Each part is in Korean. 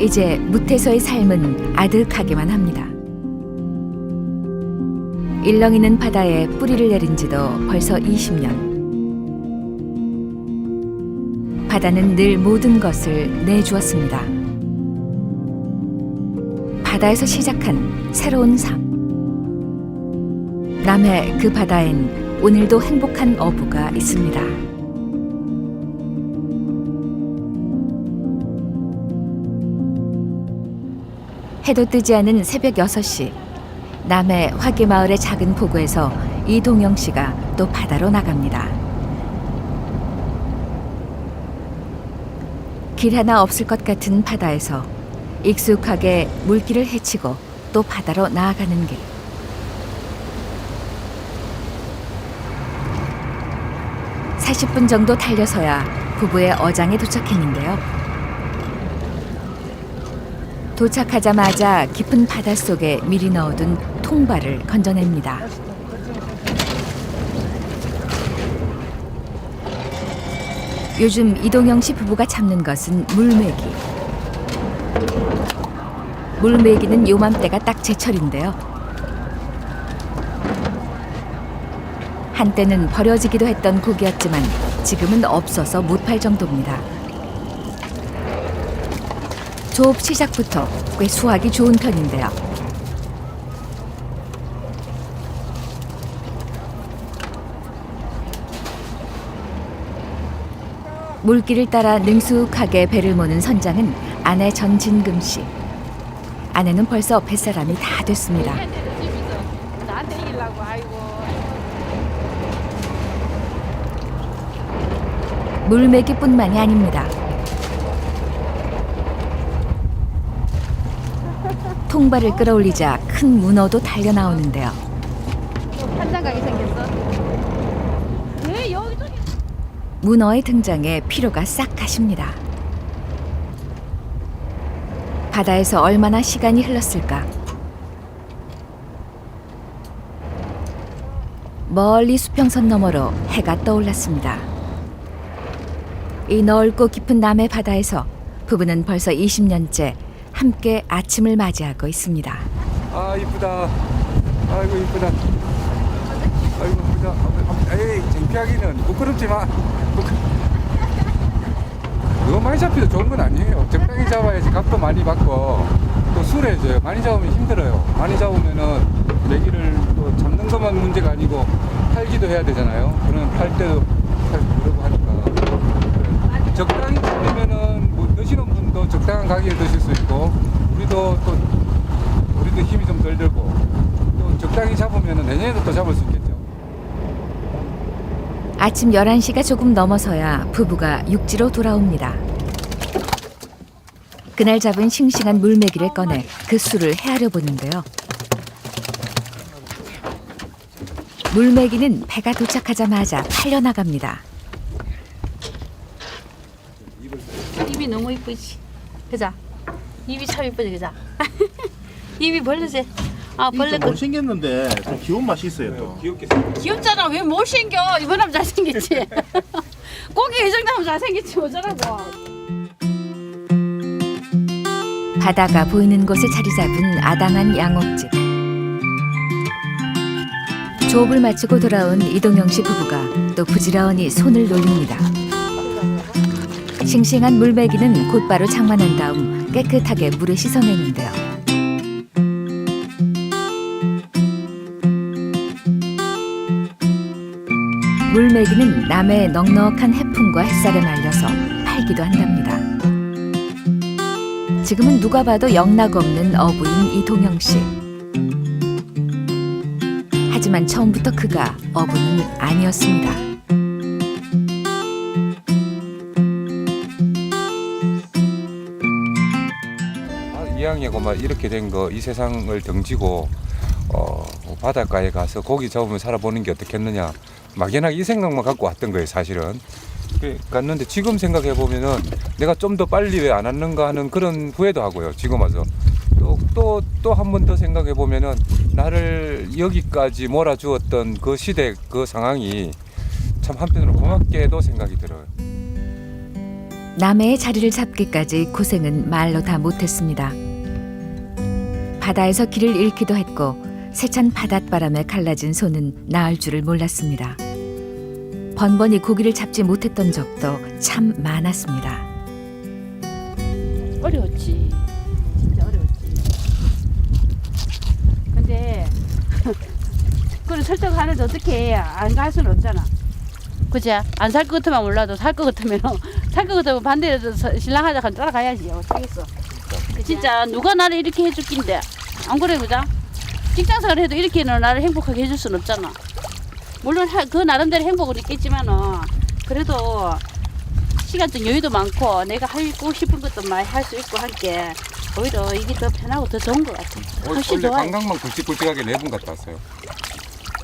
이제 무태서의 삶은 아득하기만 합니다. 일렁이는 바다에 뿌리를 내린 지도 벌써 20년. 바다는 늘 모든 것을 내주었습니다. 바다에서 시작한 새로운 삶. 남해 그 바다엔 오늘도 행복한 어부가 있습니다. 해도 뜨지 않은 새벽 6시 남해 화계마을의 작은 포구에서 이동영 씨가 또 바다로 나갑니다. 길 하나 없을 것 같은 바다에서 익숙하게 물길을 헤치고 또 바다로 나아가는 길. (40분) 정도 달려서야 부부의 어장에 도착했는데요. 도착하자마자 깊은 바닷속에 미리 넣어둔 통발을 건져냅니다. 요즘 이동영 씨 부부가 잡는 것은 물메기. 물메기는 요맘때가 딱 제철인데요. 한때는 버려지기도 했던 고기였지만 지금은 없어서 못 팔 정도입니다. 조업 시작부터 꽤 수확이 좋은 편인데요. 물길을 따라 능숙하게 배를 모는 선장은 아내 전진금 씨. 아내는 벌써 뱃사람이 다 됐습니다. 물메기뿐만이 아닙니다. 통발을 끌어올리자 큰 문어도 달려 나오는데요. 한장 가게 생겼어 왜 여기 저기 문어의 등장에 피로가 싹 가십니다. 바다에서 얼마나 시간이 흘렀을까? 멀리 수평선 너머로 해가 떠올랐습니다. 이 넓고 깊은 남해 바다에서 부부는 벌써 20년째 함께 아침을 맞이하고 있습니다. 아 이쁘다. 아이고 이쁘다. 아이고 이쁘다. 에이 창피하기는 부끄럽지 마. 너무 많이 잡혀도 좋은 건 아니에요. 적당히 잡아야지 값도 많이 받고 또 술해져요. 많이 잡으면 힘들어요. 많이 잡으면은 내기를 또 잡는 것만 문제가 아니고 팔기도 해야 되잖아요. 그런 팔 때도 팔 그러고 하니까 적당히 분도 적당한 가격에 드실 수 있고 우리도 또 우리도 힘이 좀 덜 들고 또 적당히 잡으면 내년에도 또 잡을 수 있겠죠. 아침 11시가 조금 넘어서야 부부가 육지로 돌아옵니다. 그날 잡은 싱싱한 물메기를 꺼내 그 술을 헤아려 보는데요. 물메기는 배가 도착하자마자 팔려 나갑니다. 입이 너무 이쁘지 그자. 입이 참 이쁘지 그자. 입이 벌레지. 아 벌레 좀 못생겼는데 좀 귀여운 맛이 있어요 또. 귀엽게 생겼 귀엽잖아. 왜 못생겨? 이번하면 잘생겼지. 고기 이 정도면 잘생겼지 어쩌라고. 바다가 보이는 곳에 자리 잡은 아담한 양옥집. 조업을 마치고 돌아온 이동영 씨 부부가 또 부지런히 손을 놀립니다. 싱싱한 물메기는 곧바로 장만한 다음 깨끗하게 물에 씻어내는데요. 물메기는 남해의 넉넉한 해풍과 햇살에 말려서 팔기도 한답니다. 지금은 누가 봐도 영락 없는 어부인 이동영 씨. 하지만 처음부터 그가 어부는 아니었습니다. 아, 이왕이고 막 이렇게 된 거 이 세상을 등지고 어, 바닷가에 가서 고기 잡으면 살아보는 게 어떻겠느냐 막연하게 이 생각만 갖고 왔던 거예요 사실은 그, 갔는데 지금 생각해 보면은 내가 좀 더 빨리 왜 안 왔는가 하는 그런 후회도 하고요 지금 와서 또 또 또 한 번 더 생각해 보면은 나를 여기까지 몰아주었던 그 시대 그 상황이 참 한편으로 고맙게도 생각이 들어요. 남해의 자리를 잡기까지 고생은 말로 다 못했습니다. 바다에서 길을 잃기도 했고 세찬 바닷바람에 갈라진 손은 나을 줄을 몰랐습니다. 번번이 고기를 잡지 못했던 적도 참 많았습니다. 어려웠지. 진짜 어려웠지. 근데 그걸 설득하는데 어떻게 안갈 수는 없잖아. 그치? 안살 것 같으면 몰라도 살 것 같으면 살 것 같으면 반대로 서- 신랑 하자 하면 따라가야지. 어떻겠어. 진짜 누가 나를 이렇게 해줄 낀데 안 그래 그자? 직장생활 해도 이렇게는 나를 행복하게 해줄 수는 없잖아. 물론 하- 그 나름대로 행복은 있겠지만은 그래도 시간적 여유도 많고 내가 하고 싶은 것도 많이 할 수 있고 함께 오히려 이게 더 편하고 더 좋은 것 같아. 훨씬 원래 좋아요. 관광만 굵직굵직하게 네 분 갔다 왔어요.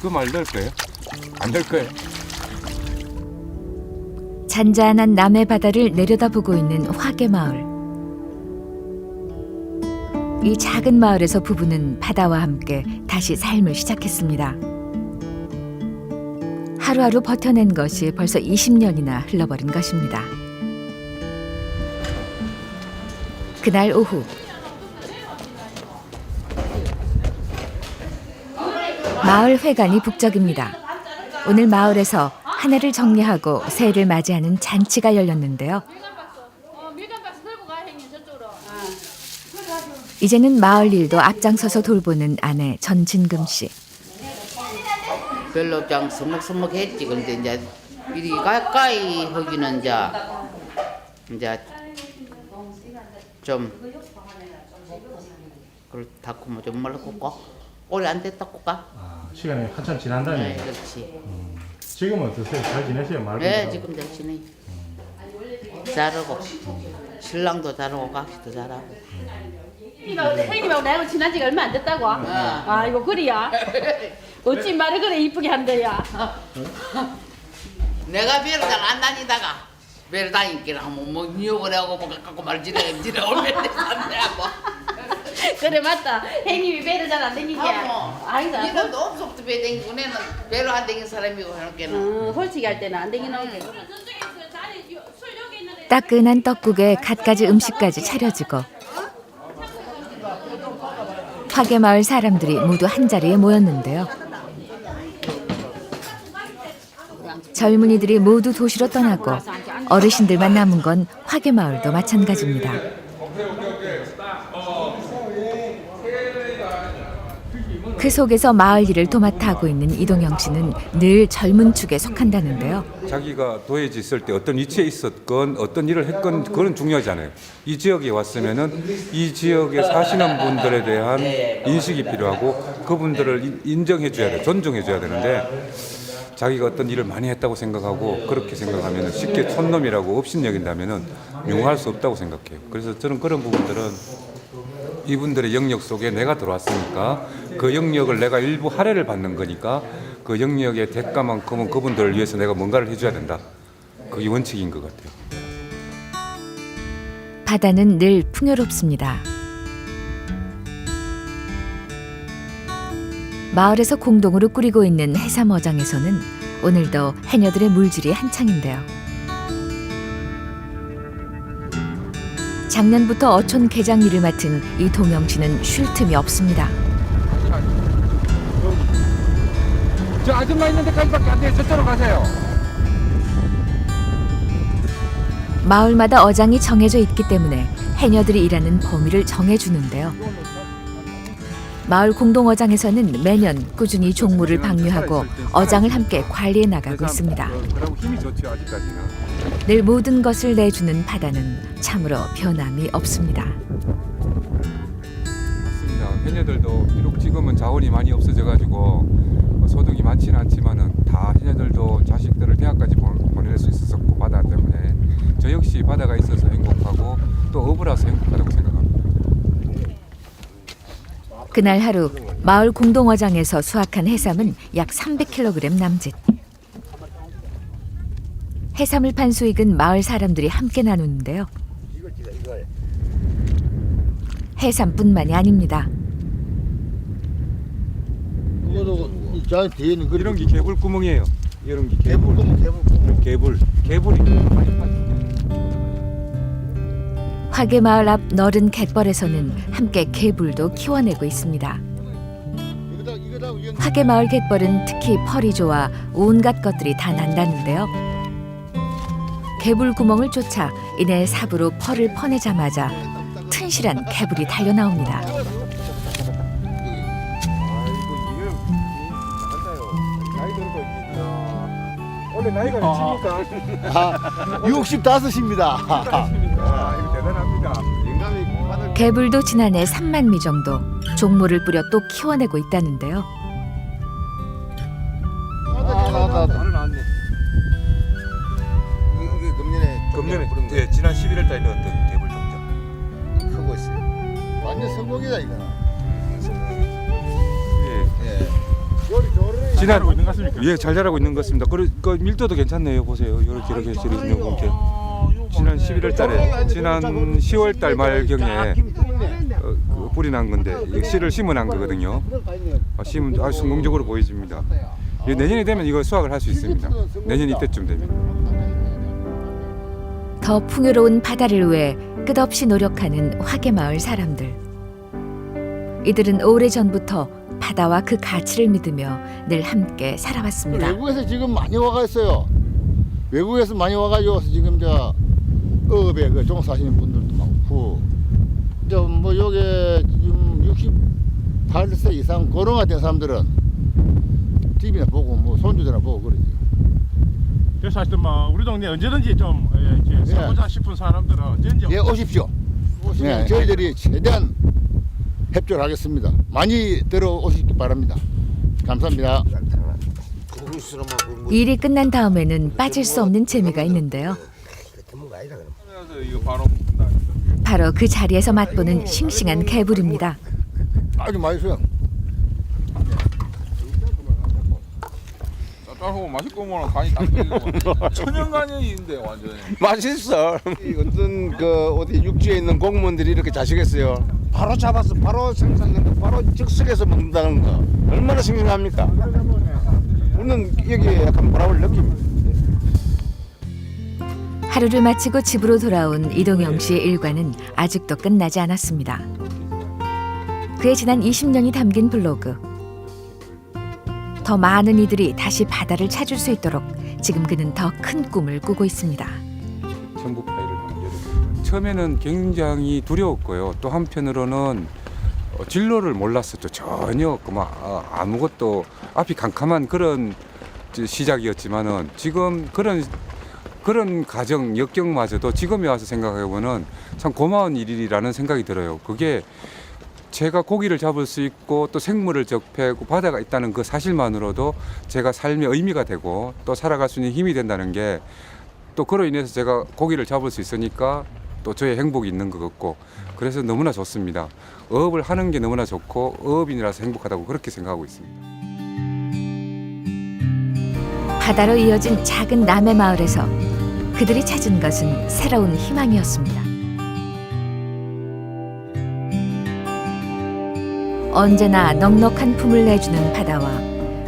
그말될 거예요? 안될 거예요. 잔잔한 남해 바다를 내려다보고 있는 화계 마을. 이 작은 마을에서 부부는 바다와 함께 다시 삶을 시작했습니다. 하루하루 버텨낸 것이 벌써 20년이나 흘러버린 것입니다. 그날 오후 마을 회관이 북적입니다. 오늘 마을에서 한 해를 정리하고 새해를 맞이하는 잔치가 열렸는데요. 이제는 마을 일도 앞장서서 돌보는 아내 전진금 씨. 별로 그냥 서먹서먹했지. 근데 이제 이리 가까이 하기는 이제 이제 좀 그렇다고 뭐좀 말고 오래 안 됐다 고가. 아, 시간이 한참 지난다니. 네, 그렇지. 지금은 어떠세요? 잘 지내세요? 말고. 네, 지금 대신에 잘하고 신랑도 잘하고 각시도 잘하고. 형님하고 나하고 친한 지가 얼마 안 됐다고? 아 이거 그리야? 어찌 말을 그래 이쁘게 한대야? 내가 배를 잘안 다니다가 배를 다니기는 하면 뭐 뉴욕을 하고 뭐 갖고 말지네 지네 얼마나 됐다고. 그래 맞다. 형님이 배를 잘 안 댕기게. 하고 아니다. 이런 도 없었도 배 댕기고 내는 배로 안 댕긴 사람이고 이렇게는. 음, 홀치기 할 때는 안 댕기는 게. 따끈한 떡국에 갖가지 음식까지 차려지고 화계마을 사람들이 모두 한 자리에 모였는데요. 젊은이들이 모두 도시로 떠나고 어르신들만 남은 건 화계 마을도 마찬가지입니다. 그 속에서 마을 일을 도맡아 하고 있는 이동영 씨는 늘 젊은 축에 속한다는데요. 자기가 도해지 있을 때 어떤 위치에 있었건 어떤 일을 했건 그건 중요하지 않아요. 이 지역에 왔으면은 이 지역에 사시는 분들에 대한 인식이 필요하고 그분들을 인- 인정해 줘야 돼, 존중해 줘야 되는데 자기가 어떤 일을 많이 했다고 생각하고 그렇게 생각하면은 쉽게 촌놈이라고 업신 여긴다면은 용할 수 없다고 생각해요. 그래서 저는 그런 부분들은 이분들의 영역 속에 내가 들어왔으니까 그 영역을 내가 일부 할애를 받는 거니까 그 영역의 대가만큼은 그분들을 위해서 내가 뭔가를 해줘야 된다. 그게 원칙인 것 같아요. 바다는 늘 풍요롭습니다. 마을에서 공동으로 꾸리고 있는 해삼 어장에서는 오늘도 해녀들의 물질이 한창인데요. 작년부터 어촌 개장 일을 맡은 이 동영 씨는 쉴 틈이 없습니다. 저 아줌마 있는 데까지밖에 안 돼요. 저쪽으로 가세요. 마을마다 어장이 정해져 있기 때문에 해녀들이 일하는 범위를 정해주는데요. 마을 공동어장에서는 매년 꾸준히 종무를 방류하고 어장을 함께 관리해 나가고 있습니다. 그러고 힘이 좋죠 아직까지는. 늘 모든 것을 내주는 바다는 참으로 변함이 없습니다. 맞습니다. 해녀들도 비록 지금은 자원이 많이 없어져가지고 소득이 많지는 않지만은 다 해녀들도 자식들을 대학까지 보- 보낼 수 있었고 바다 때문에 저 역시 바다가 있어서 행복하고 또 어부라서 행복하다고 생각합니다. 그날 하루 마을 공동어장에서 수확한 해삼은 약 300kg 남짓. 해삼을 판 수익은 마을 사람들이 함께 나누는데요. 해삼뿐만이 아닙니다. 이거도 저 뒤에는 그 이런 게 개불 구멍이에요. 이런 게 개불. 대불구멍 대불구멍 개불. 개불이 파죠. 화계마을 앞 너른 갯벌에서는 함께 개불도 키워내고 있습니다. 이거다 이거다 이거 화계마을 갯벌은 특히 펄이 좋아 온갖 것들이 다 난다는데요. 개불 구멍을 쫓아 이내 삽으로 펄을 퍼내자마자 튼실한 개불이 달려 나옵니다. 원래 나이가 몇입니까? 아 65입니다. 아 이거 대단합니다. 영감이 받을 개불도 지난해 3만 미 정도 종모를 뿌려 또 키워내고 있다는데요. 나는 안 돼. 이게 금년에 금년에 부른 거 예, 지난 11월 달에 넣었던 개불 종자. 크고 있어요. 완전 성공이다 이거는. 예. 예. 요리 저래. 지난 자라고 있는 것 같습니까? 예, 잘 자라고 있는 것 같습니다. 그, 그 밀도도 괜찮네요. 보세요. 이렇게 이렇게 이렇게 이렇게. 지난 11월 달에 지난 10월 달 말경에 어, 그 뿌리 난 건데 이거 씨를 심어 난 거거든요. 아, 심은 아주 성공적으로 보여집니다. 예, 내년이 되면 이거 수확을 할 수 있습니다. 내년 이때쯤 되면. 더 풍요로운 바다를 위해 끝없이 노력하는 화계마을 사람들. 이들은 오래전부터 바다와 그 가치를 믿으며 늘 함께 살아왔습니다. 외국에서 지금 많이 와가 있어요. 외국에서 많이 와가지고 지금 저 어업에 그 종사하시는 분들도 많고, 이제 뭐 요게 지금 68세 이상 고령화 된 사람들은 TV나 보고 뭐 손주들이나 보고 그러죠. 그래서 하여튼 뭐 우리 동네 언제든지 좀 예, 이렇게 사고자 싶은 사람들은 언제든지 예, 오십시오. 예, 저희들이 최대한 협조를 하겠습니다. 많이 들어오시기 바랍니다. 감사합니다. 일이 끝난 다음에는 빠질 수 없는 재미가 있는데요. 바로 그 자리에서 맛보는 싱싱한 개불입니다. 아주 맛있어요. 짭짤하고 맛있고 뭐는 간이 딱 천연간이인데 완전히 맛있어. 이 어떤 그 어디 육지에 있는 공무원들이 이렇게 자시겠어요. 바로 잡아서 바로 생산된 거 바로 즉석에서 먹는다는 거 얼마나 싱싱합니까? 우리는 여기에 약간 보람을 느낍니다. 하루를 마치고 집으로 돌아온 이동영 씨의 일과는 아직도 끝나지 않았습니다. 그의 지난 20년이 담긴 블로그. 더 많은 이들이 다시 바다를 찾을 수 있도록 지금 그는 더 큰 꿈을 꾸고 있습니다. 파이를 만들었습니다. 처음에는 굉장히 두려웠고요. 또 한편으로는 어, 진로를 몰랐었죠. 전혀 그막 아, 아무것도 앞이 캄캄한 그런 저 시작이었지만은 지금 그런 그런 가정 역경마저도 지금에 와서 생각해 보면은 참 고마운 일이라는 생각이 들어요. 그게 제가 고기를 잡을 수 있고 또 생물을 접하고 바다가 있다는 그 사실만으로도 제가 삶의 의미가 되고 또 살아갈 수 있는 힘이 된다는 게 또 그로 인해서 제가 고기를 잡을 수 있으니까 또 저의 행복이 있는 것 같고 그래서 너무나 좋습니다. 어업을 하는 게 너무나 좋고 어업인이라서 행복하다고 그렇게 생각하고 있습니다. 바다로 이어진 작은 남해 마을에서 그들이 찾은 것은 새로운 희망이었습니다. 언제나 넉넉한 품을 내주는 바다와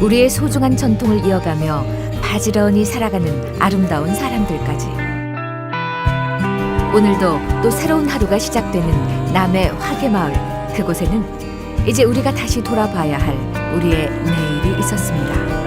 우리의 소중한 전통을 이어가며 바지런히 살아가는 아름다운 사람들까지. 오늘도 또 새로운 하루가 시작되는 남해 화계마을 그곳에는 이제 우리가 다시 돌아봐야 할 우리의 내일이 있었습니다.